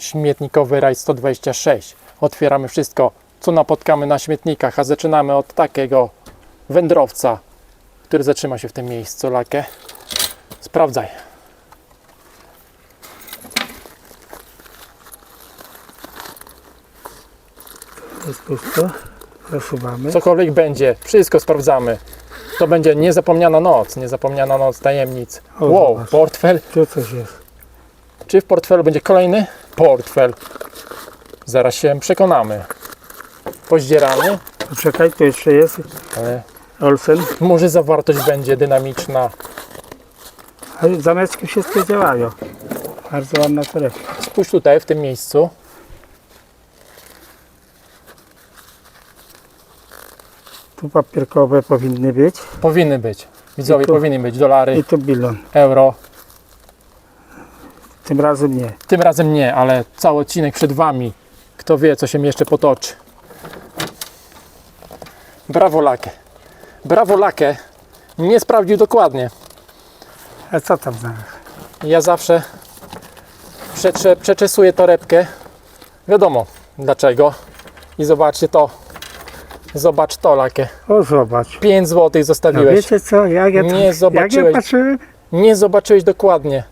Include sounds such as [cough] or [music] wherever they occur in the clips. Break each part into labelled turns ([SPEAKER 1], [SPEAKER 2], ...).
[SPEAKER 1] Śmietnikowy raj 126. Otwieramy wszystko, co napotkamy na śmietnikach, a zaczynamy od takiego wędrowca, który zatrzyma się w tym miejscu. Lakę. Sprawdzaj.
[SPEAKER 2] To jest pusto. Zasuwamy.
[SPEAKER 1] Cokolwiek będzie, wszystko sprawdzamy. To będzie niezapomniana noc, niezapomniana noc tajemnic.
[SPEAKER 2] O,
[SPEAKER 1] Wow,
[SPEAKER 2] zobacz.
[SPEAKER 1] portfel.
[SPEAKER 2] Tu coś jest.
[SPEAKER 1] Czy w portfelu będzie kolejny portfel? Zaraz się przekonamy. Pozdzieramy,
[SPEAKER 2] Poczekaj, tu jeszcze jest.
[SPEAKER 1] ale
[SPEAKER 2] Olsen.
[SPEAKER 1] może zawartość będzie dynamiczna.
[SPEAKER 2] Ale Zameczki wszystkie działają. Bardzo ładna torebka.
[SPEAKER 1] Spójrz tutaj, w tym miejscu.
[SPEAKER 2] Tu papierkowe powinny być.
[SPEAKER 1] Powinny być. Widzowie, powinny być dolary,
[SPEAKER 2] I tu bilon.
[SPEAKER 1] euro.
[SPEAKER 2] Tym razem nie.
[SPEAKER 1] Tym razem nie, ale cały odcinek przed Wami. Kto wie, co się jeszcze potoczy. Brawo Lakę. Brawo Lakę. Nie sprawdził dokładnie.
[SPEAKER 2] A co tam znalazł?
[SPEAKER 1] Ja zawsze przecze, przeczesuję torebkę. Wiadomo dlaczego. I zobaczcie to. Zobacz to Lakę.
[SPEAKER 2] O, zobacz.
[SPEAKER 1] 5 zł
[SPEAKER 2] No
[SPEAKER 1] zostawiłeś.
[SPEAKER 2] wiecie co? Jak ja,
[SPEAKER 1] Nie
[SPEAKER 2] jak ja patrzyłem,
[SPEAKER 1] Nie zobaczyłeś dokładnie.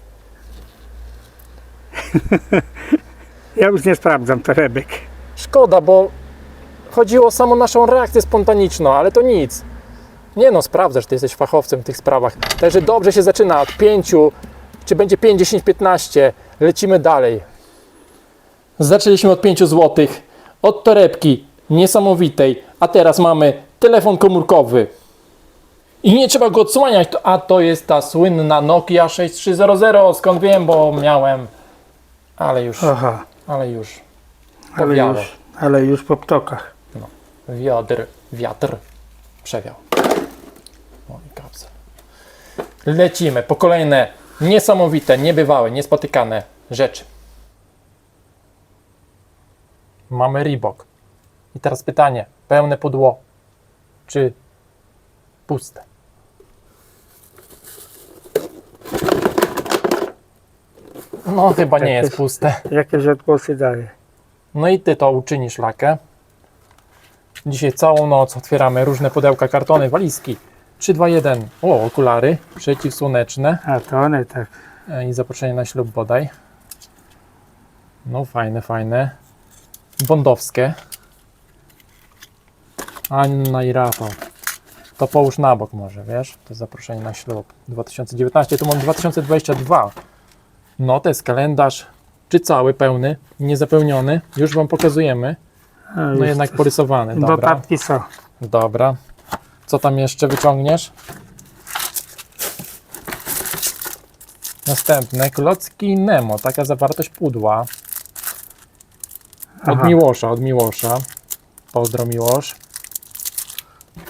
[SPEAKER 1] [laughs]
[SPEAKER 2] ja już nie sprawdzam torebek.
[SPEAKER 1] Szkoda, bo chodziło o samą naszą reakcję spontaniczną, ale to nic. Nie no, sprawdzasz, ty jesteś fachowcem w tych sprawach. Także dobrze się zaczyna od 5, czy będzie 5, 10, 15. Lecimy dalej. Zaczęliśmy od 5 zł, od torebki niesamowitej, a teraz mamy telefon komórkowy. I nie trzeba go odsłaniać, to- a to jest ta słynna Nokia 6300, skąd wiem, bo miałem, ale już,
[SPEAKER 2] Aha,
[SPEAKER 1] ale już,
[SPEAKER 2] ale już, ale już po ptokach.
[SPEAKER 1] Wiatr, wiatr przewiał. Moi kapsel. Lecimy po kolejne niesamowite, niebywałe, niespotykane rzeczy. Mamy Reebok. I teraz pytanie, pełne pudło czy puste? No chyba nie jest puste.
[SPEAKER 2] Jakieś odgłosy daje.
[SPEAKER 1] No i ty to uczynisz lakę. Dzisiaj całą noc otwieramy różne pudełka, kartony, walizki. 3, 2, 1. O, okulary przeciwsłoneczne
[SPEAKER 2] A to one tak.
[SPEAKER 1] E, i zaproszenie na ślub bodaj. No fajne, fajne. Bondowskie. Anna i Rafał. To połóż na bok może, wiesz? To jest zaproszenie na ślub. 2019, tu mam 2022. No to jest kalendarz. Czy cały, pełny, niezapełniony. Już Wam pokazujemy. No jednak porysowany, dobra.
[SPEAKER 2] Notatki są.
[SPEAKER 1] Dobra. Co tam jeszcze wyciągniesz? Następne. Klocki Nemo. Taka zawartość pudła. Od
[SPEAKER 2] Aha.
[SPEAKER 1] Miłosza, od Miłosza. Pozdro Miłosz.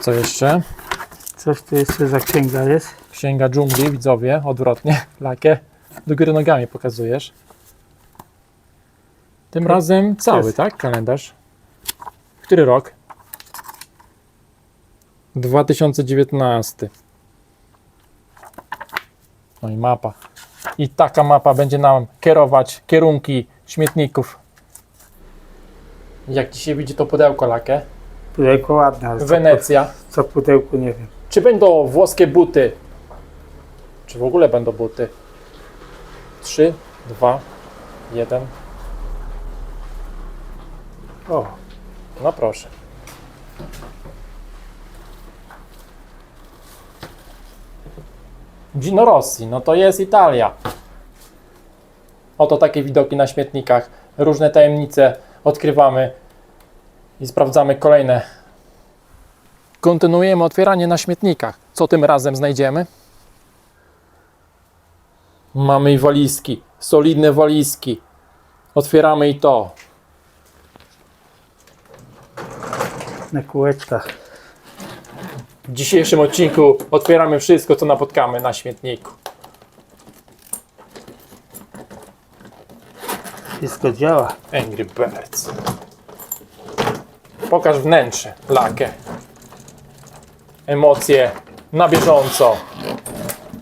[SPEAKER 1] Co jeszcze?
[SPEAKER 2] Coś tu jeszcze za księga jest.
[SPEAKER 1] Księga dżungli, widzowie. Odwrotnie. [laughs] Lakę. Do góry nogami pokazujesz. Tym razem cały,
[SPEAKER 2] jest.
[SPEAKER 1] tak? Kalendarz. Który rok? 2019. No i mapa. I taka mapa będzie nam kierować kierunki śmietników. Jak dzisiaj widzi to pudełko lakę?
[SPEAKER 2] Pudełko ładne, ale co,
[SPEAKER 1] Wenecja.
[SPEAKER 2] co w pudełku nie wiem.
[SPEAKER 1] Czy będą włoskie buty? Czy w ogóle będą buty? 3, 2, 1.
[SPEAKER 2] O,
[SPEAKER 1] No proszę. Gino Rossi, no to jest Italia. Oto takie widoki na śmietnikach. Różne tajemnice odkrywamy i sprawdzamy kolejne. Kontynuujemy otwieranie na śmietnikach. Co tym razem znajdziemy? Mamy i walizki, solidne walizki. Otwieramy i to.
[SPEAKER 2] na kółeczkach.
[SPEAKER 1] W dzisiejszym odcinku otwieramy wszystko, co napotkamy na śmietniku.
[SPEAKER 2] Wszystko działa.
[SPEAKER 1] Angry Birds. Pokaż wnętrze, lakę. Emocje na bieżąco.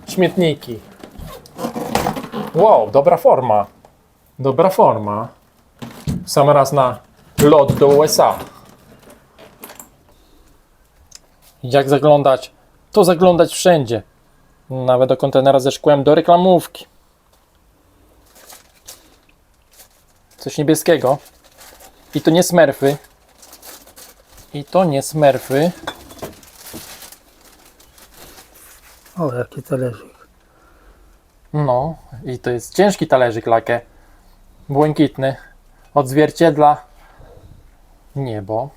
[SPEAKER 1] Śmietniki. Wow, dobra forma. Dobra forma. sam raz na lot do USA. Jak zaglądać? To zaglądać wszędzie. Nawet do kontenera ze szkłem, do reklamówki. Coś niebieskiego. I to nie smerfy. I to nie smerfy.
[SPEAKER 2] O, jaki talerzyk.
[SPEAKER 1] No, i to jest ciężki talerzyk lakę. Błękitny. Odzwierciedla niebo.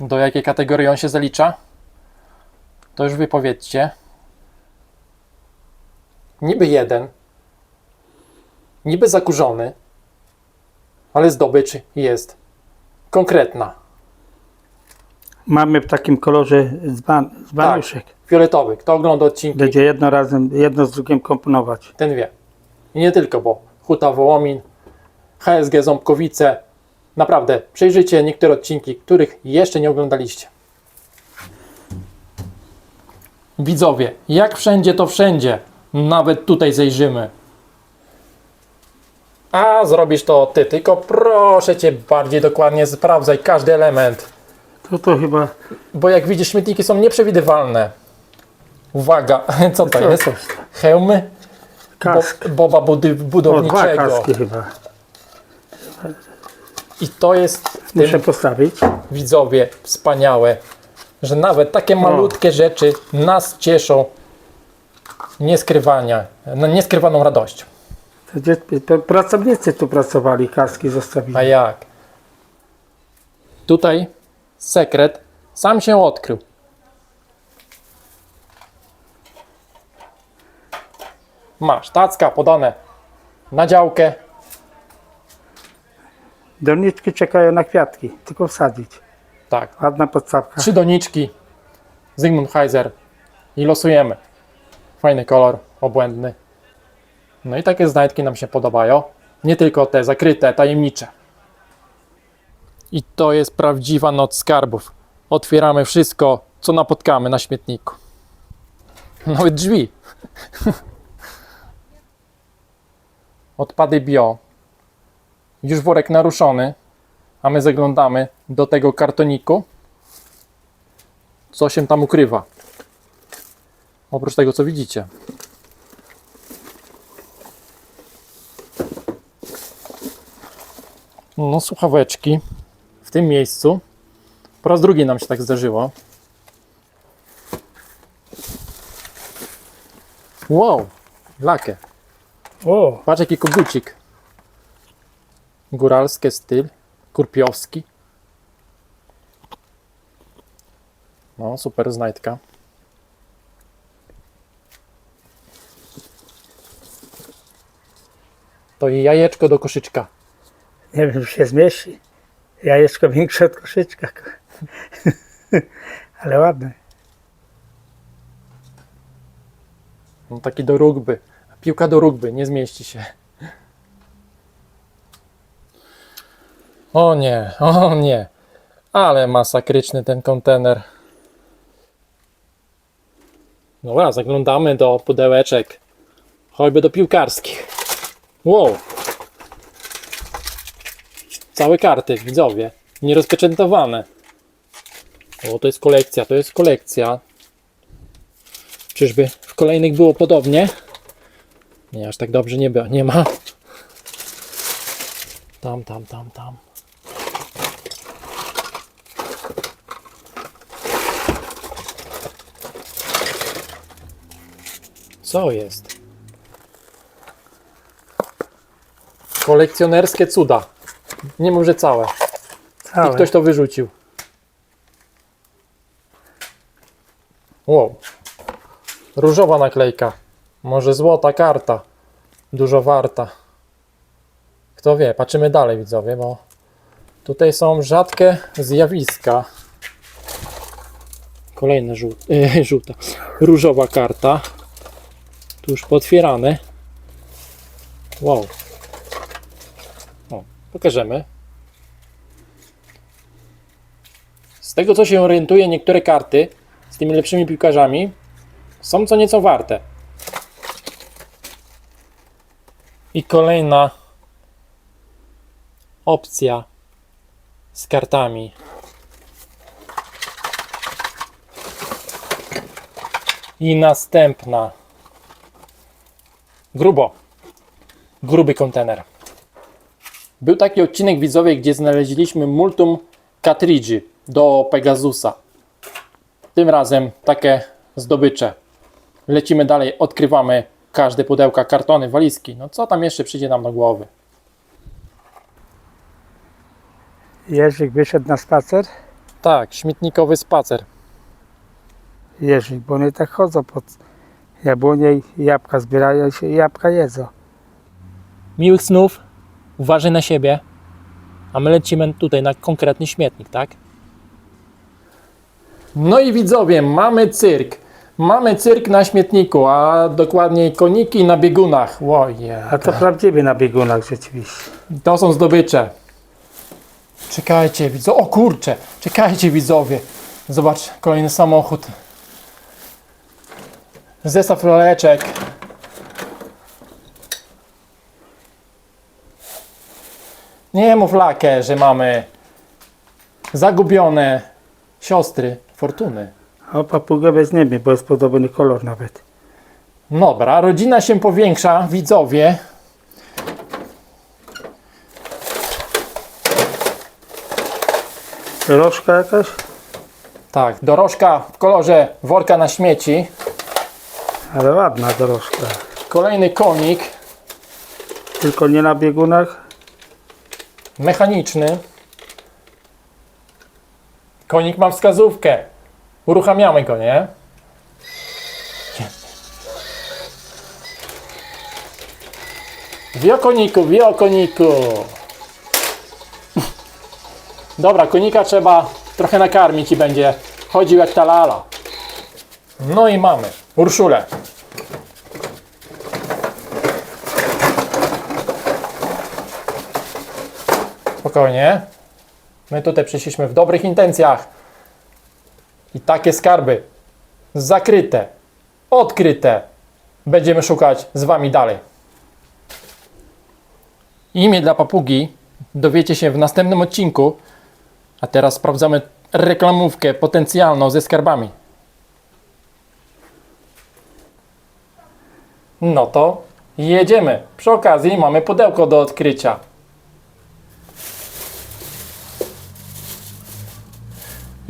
[SPEAKER 1] Do jakiej kategorii on się zalicza? To już wypowiedzcie. Niby jeden. Niby zakurzony. Ale zdobycz jest konkretna.
[SPEAKER 2] Mamy w takim kolorze dzban, dzbanuszek.
[SPEAKER 1] Fioletowy. Kto ogląda odcinki?
[SPEAKER 2] Będzie jedno razem, jedno z drugim komponować.
[SPEAKER 1] ten wie. I nie tylko, bo Huta Wołomin, HSG Ząbkowice. Naprawdę, przejrzyjcie niektóre odcinki, których jeszcze nie oglądaliście. Widzowie, jak wszędzie to wszędzie, nawet tutaj zejrzymy. A zrobisz to ty, tylko proszę cię bardziej dokładnie sprawdzaj każdy element.
[SPEAKER 2] To to chyba
[SPEAKER 1] Bo jak widzisz, śmietniki są nieprzewidywalne. Uwaga, [laughs] co to
[SPEAKER 2] Co
[SPEAKER 1] jest?
[SPEAKER 2] to?
[SPEAKER 1] Hełmy?
[SPEAKER 2] kask.
[SPEAKER 1] Bo, boba budy,
[SPEAKER 2] O, dwa
[SPEAKER 1] budowniczego.
[SPEAKER 2] kaski chyba.
[SPEAKER 1] I to jest w tym,
[SPEAKER 2] Muszę postawić.
[SPEAKER 1] widzowie, wspaniałe, że nawet takie malutkie rzeczy nas cieszą nieskrywania, no, nieskrywaną radością.
[SPEAKER 2] To gdzie, to pracownicy tu pracowali, kaski zostawili.
[SPEAKER 1] A jak? Tutaj sekret sam się odkrył. Masz tacka podane na działkę.
[SPEAKER 2] Doniczki czekają na kwiatki, tylko wsadzić.
[SPEAKER 1] Tak,
[SPEAKER 2] Ładna podstawka.
[SPEAKER 1] trzy doniczki, Zygmunt Heiser i losujemy. Fajny kolor, obłędny. No i takie znajdki nam się podobają. Nie tylko te zakryte, tajemnicze. I to jest prawdziwa noc skarbów. Otwieramy wszystko, co napotkamy na śmietniku. Nawet drzwi. [laughs] Odpady bio. Już worek naruszony, a my zaglądamy do tego kartoniku co się tam ukrywa. Oprócz tego, co widzicie. No, słuchaweczki w tym miejscu. Po raz drugi nam się tak zdarzyło. Wow, lakę.
[SPEAKER 2] O,
[SPEAKER 1] Patrz jaki kogucik. Góralskie styl, kurpiowski. No, super znajdka. To i jajeczko do koszyczka.
[SPEAKER 2] nie wiem, czy się zmieści. Jajeczko większe od koszyczka. [laughs] Ale ładne.
[SPEAKER 1] No, taki do rugby. Piłka do rugby, nie zmieści się. O nie, o nie. Ale masakryczny ten kontener. Dobra, zaglądamy do pudełeczek. Choćby do piłkarskich. Wow. Całe karty, widzowie. Nierozpieczętowane. O, to jest kolekcja, to jest kolekcja. Czyżby w kolejnych było podobnie? Nie, aż tak dobrze nie, nie ma. Tam, tam, tam, tam. Co jest? Kolekcjonerskie cuda. Nie mów, że całe. I
[SPEAKER 2] Całe.
[SPEAKER 1] ktoś to wyrzucił. Wow. Różowa naklejka. Może złota karta. Dużo warta. Kto wie, patrzymy dalej widzowie, bo tutaj są rzadkie zjawiska. Kolejna żół [laughs] e, żółta. Różowa karta. Tu już potwierane. Wow. Pokażemy. Z tego co się orientuję, niektóre karty z tymi lepszymi piłkarzami są co nieco warte. I kolejna opcja z kartami. I następna. Grubo. Gruby kontener. Był taki odcinek widzowie, gdzie znaleźliśmy multum cartridge'i do Pegasusa. Tym razem takie zdobycze. Lecimy dalej, odkrywamy każde pudełka, kartony, walizki. No co tam jeszcze przyjdzie nam do głowy?
[SPEAKER 2] Jerzyk wyszedł na spacer.
[SPEAKER 1] Tak, śmietnikowy spacer.
[SPEAKER 2] Jerzyk, bo one tak chodzą pod jabłonie i jabłka zbierają i się jabłka jedzą.
[SPEAKER 1] Miłych snów, uważaj na siebie. A my lecimy tutaj na konkretny śmietnik, tak? No i widzowie, mamy cyrk. Mamy cyrk na śmietniku, a dokładniej koniki na biegunach. Ojej.
[SPEAKER 2] A to prawdziwie na biegunach rzeczywiście.
[SPEAKER 1] To są zdobycze. Czekajcie, widzowie. O kurczę, czekajcie, widzowie. Zobacz, kolejny samochód. Zestaw laleczek. Nie mów lakę, że mamy zagubione siostry Fortuny.
[SPEAKER 2] O, papugę weźmiemy, bo jest podobny kolor nawet.
[SPEAKER 1] Dobra, rodzina się powiększa, widzowie.
[SPEAKER 2] Rożka jakaś?
[SPEAKER 1] Tak, dorożka w kolorze worka na śmieci.
[SPEAKER 2] Ale ładna dorożka.
[SPEAKER 1] Kolejny konik
[SPEAKER 2] Tylko nie na biegunach.
[SPEAKER 1] Mechaniczny. Konik ma wskazówkę. Uruchamiamy go, nie? Wie o koniku, wie o koniku. Dobra, konika trzeba trochę nakarmić i będzie chodził jak ta lala. No i mamy Urszulę. Spokojnie. My tutaj przyszliśmy w dobrych intencjach. I takie skarby zakryte, odkryte będziemy szukać z Wami dalej. Imię dla papugi dowiecie się w następnym odcinku. A teraz sprawdzamy reklamówkę potencjalną ze skarbami. No to jedziemy. Przy okazji mamy pudełko do odkrycia.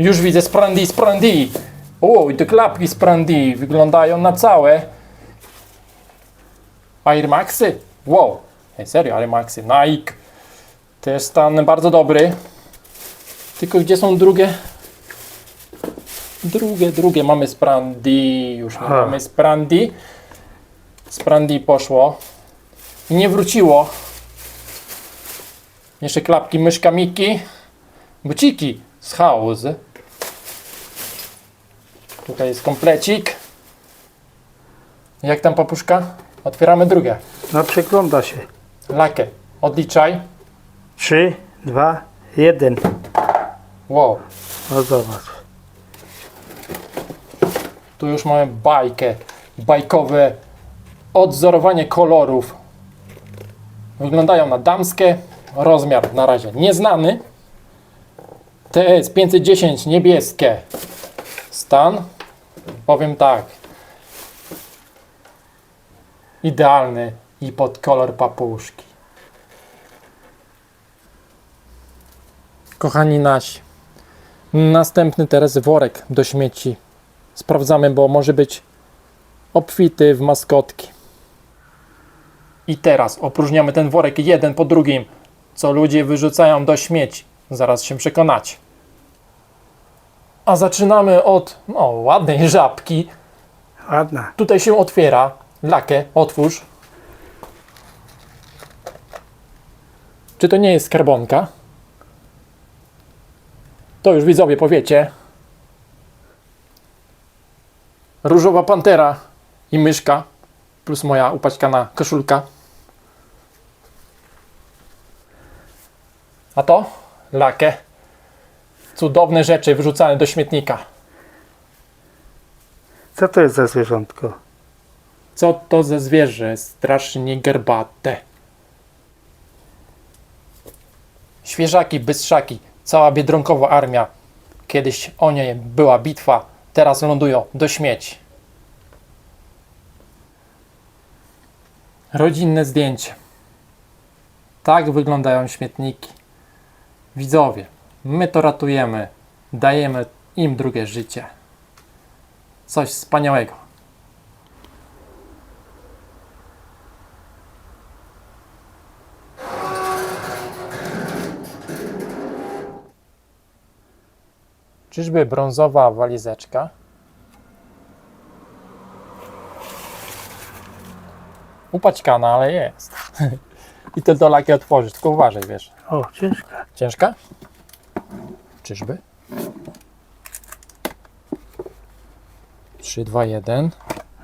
[SPEAKER 1] Już widzę Sprandi, Sprandi. O, i te klapki Sprandi wyglądają na całe. Air Maxy? Wow. Ej, serio, Air Maxy. Nike. Też stan bardzo dobry. Tylko gdzie są drugie? Drugie, drugie. Mamy Sprandi. Już mamy Sprandi. Sprandi poszło. I nie wróciło. Jeszcze klapki myszka Miki. Buciki z House. Tutaj jest komplecik. Jak tam papuszka? Otwieramy drugie.
[SPEAKER 2] No przygląda się.
[SPEAKER 1] Lakę. Odliczaj.
[SPEAKER 2] Trzy, dwa, jeden.
[SPEAKER 1] Wow.
[SPEAKER 2] No zobacz.
[SPEAKER 1] Tu już mamy bajkę. Bajkowe odzorowanie kolorów. Wyglądają na damskie. Rozmiar na razie nieznany. TS 510 niebieskie. Stan. Powiem tak. Idealny i pod kolor papuszki. Kochani nasi. Następny teraz worek do śmieci. Sprawdzamy, bo może być obfity w maskotki. I teraz opróżniamy ten worek jeden po drugim, co ludzie wyrzucają do śmieci. Zaraz się przekonacie. A zaczynamy od no, ładnej żabki.
[SPEAKER 2] Ładna.
[SPEAKER 1] Tutaj się otwiera. Lakę, otwórz. Czy to nie jest skarbonka? To już widzowie powiecie. Różowa pantera i myszka, plus moja upaćkana koszulka. A to? Lakę cudowne rzeczy wyrzucane do śmietnika.
[SPEAKER 2] Co to jest za zwierzątko?
[SPEAKER 1] Co to za zwierzę? Strasznie gerbate. Świeżaki, bystrzaki, cała biedronkowa armia. Kiedyś o niej była bitwa, teraz lądują do śmieci. Rodzinne zdjęcie. Tak wyglądają śmietniki. Widzowie, my to ratujemy, dajemy im drugie życie. Coś wspaniałego. Czyżby brązowa walizeczka? Upaćkana, ale jest. [laughs] I te dolaki otworzyć, tylko uważaj, wiesz.
[SPEAKER 2] O, ciężka.
[SPEAKER 1] Ciężka? Czyżby? 3, 2, 1.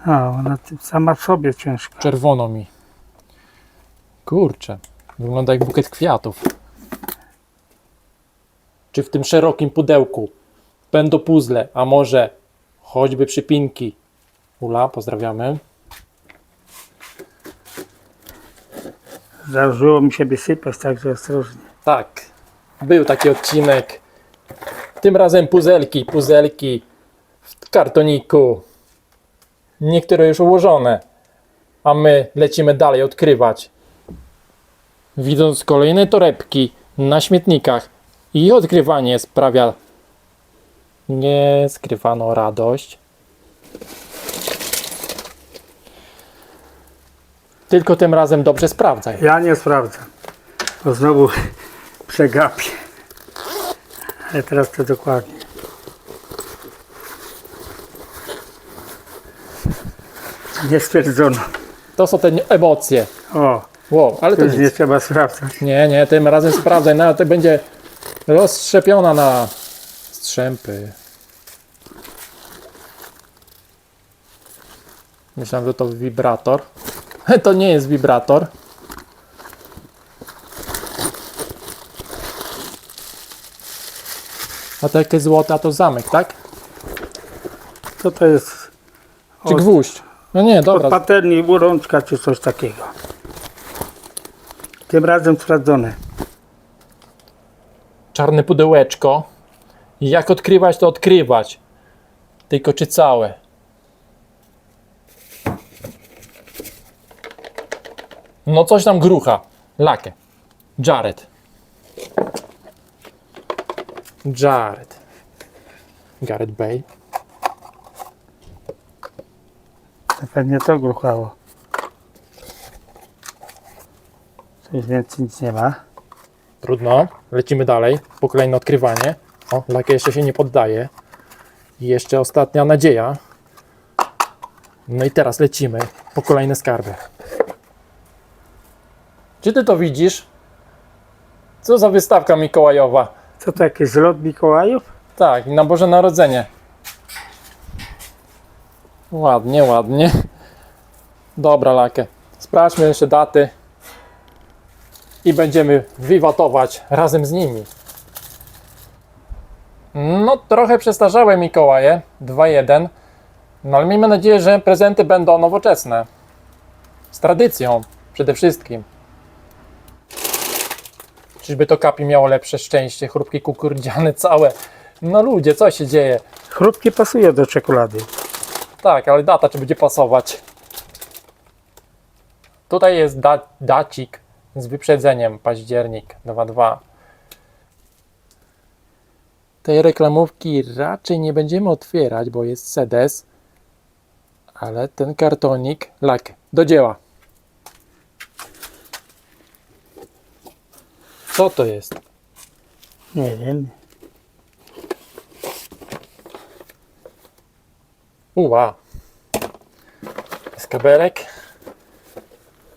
[SPEAKER 2] A, ona tym sama w sobie ciężka.
[SPEAKER 1] Czerwono mi. Kurczę. Wygląda jak bukiet kwiatów. Czy w tym szerokim pudełku będą puzzle, a może choćby przypinki? Ula, pozdrawiamy.
[SPEAKER 2] Założyło mi się wysypać, także ostrożnie.
[SPEAKER 1] Tak, był taki odcinek. Tym razem puzelki, puzelki w kartoniku. Niektóre już ułożone, a my lecimy dalej odkrywać. Widząc kolejne torebki na śmietnikach i odkrywanie sprawia nieskrywaną radość. Tylko tym razem dobrze sprawdzaj.
[SPEAKER 2] Ja nie sprawdzam, bo znowu [laughs] przegapię. Ale teraz to dokładnie. Nie stwierdzono.
[SPEAKER 1] To są te emocje.
[SPEAKER 2] O,
[SPEAKER 1] Wow, ale
[SPEAKER 2] to
[SPEAKER 1] to nic.
[SPEAKER 2] nie trzeba sprawdzać.
[SPEAKER 1] Nie, nie, tym razem sprawdzaj, nawet to będzie rozszczepiona na strzępy. Myślałem, że to wibrator. [laughs] To nie jest wibrator. A takie złote, a to zamek, tak?
[SPEAKER 2] Co to jest?
[SPEAKER 1] Czy
[SPEAKER 2] Od-
[SPEAKER 1] gwóźdź? No nie,
[SPEAKER 2] Od
[SPEAKER 1] dobra.
[SPEAKER 2] patelni, urączka czy coś takiego. Tym razem sprawdzone.
[SPEAKER 1] czarne pudełeczko. I jak odkrywać, to odkrywać. Tylko czy całe. No coś tam grucha. Lakę. Jared. Jared. Gareth Bale.
[SPEAKER 2] To Pewnie to gruchało. Coś więcej nic nie ma.
[SPEAKER 1] Trudno. Lecimy dalej. Po kolejne odkrywanie. O, lakę jeszcze się nie poddaje. I jeszcze ostatnia nadzieja. No i teraz lecimy po kolejne skarby. Czy ty to widzisz? Co za wystawka mikołajowa?
[SPEAKER 2] To jakiś zlot Mikołajów?
[SPEAKER 1] Tak, na Boże Narodzenie. Ładnie, ładnie. Dobra, Lakę. Sprawdźmy jeszcze daty. I będziemy wiwatować razem z nimi. No, trochę przestarzałe Mikołaje. 2-1. No, ale miejmy nadzieję, że prezenty będą nowoczesne. Z tradycją przede wszystkim. Czyżby to kapi miało lepsze szczęście? Chrupki kukurydziane [laughs] całe. No ludzie, co się dzieje?
[SPEAKER 2] Chrupki pasuje do czekolady.
[SPEAKER 1] Tak, ale data czy będzie pasować? Tutaj jest da dacik z wyprzedzeniem październik 22. Tej reklamówki raczej nie będziemy otwierać, bo jest sedes. Ale ten kartonik, lak, do dzieła. Co to jest?
[SPEAKER 2] Nie wiem.
[SPEAKER 1] Uła. Jest kabelek.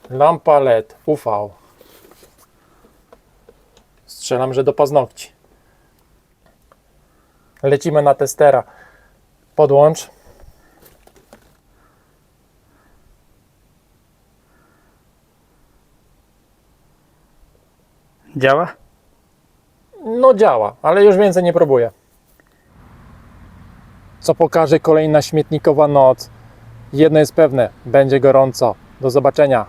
[SPEAKER 1] Lampa LED UV. Strzelam, że do paznokci. Lecimy na testera. Podłącz.
[SPEAKER 2] Działa?
[SPEAKER 1] No działa, ale już więcej nie próbuję. Co pokaże kolejna śmietnikowa noc. Jedno jest pewne, będzie gorąco. Do zobaczenia.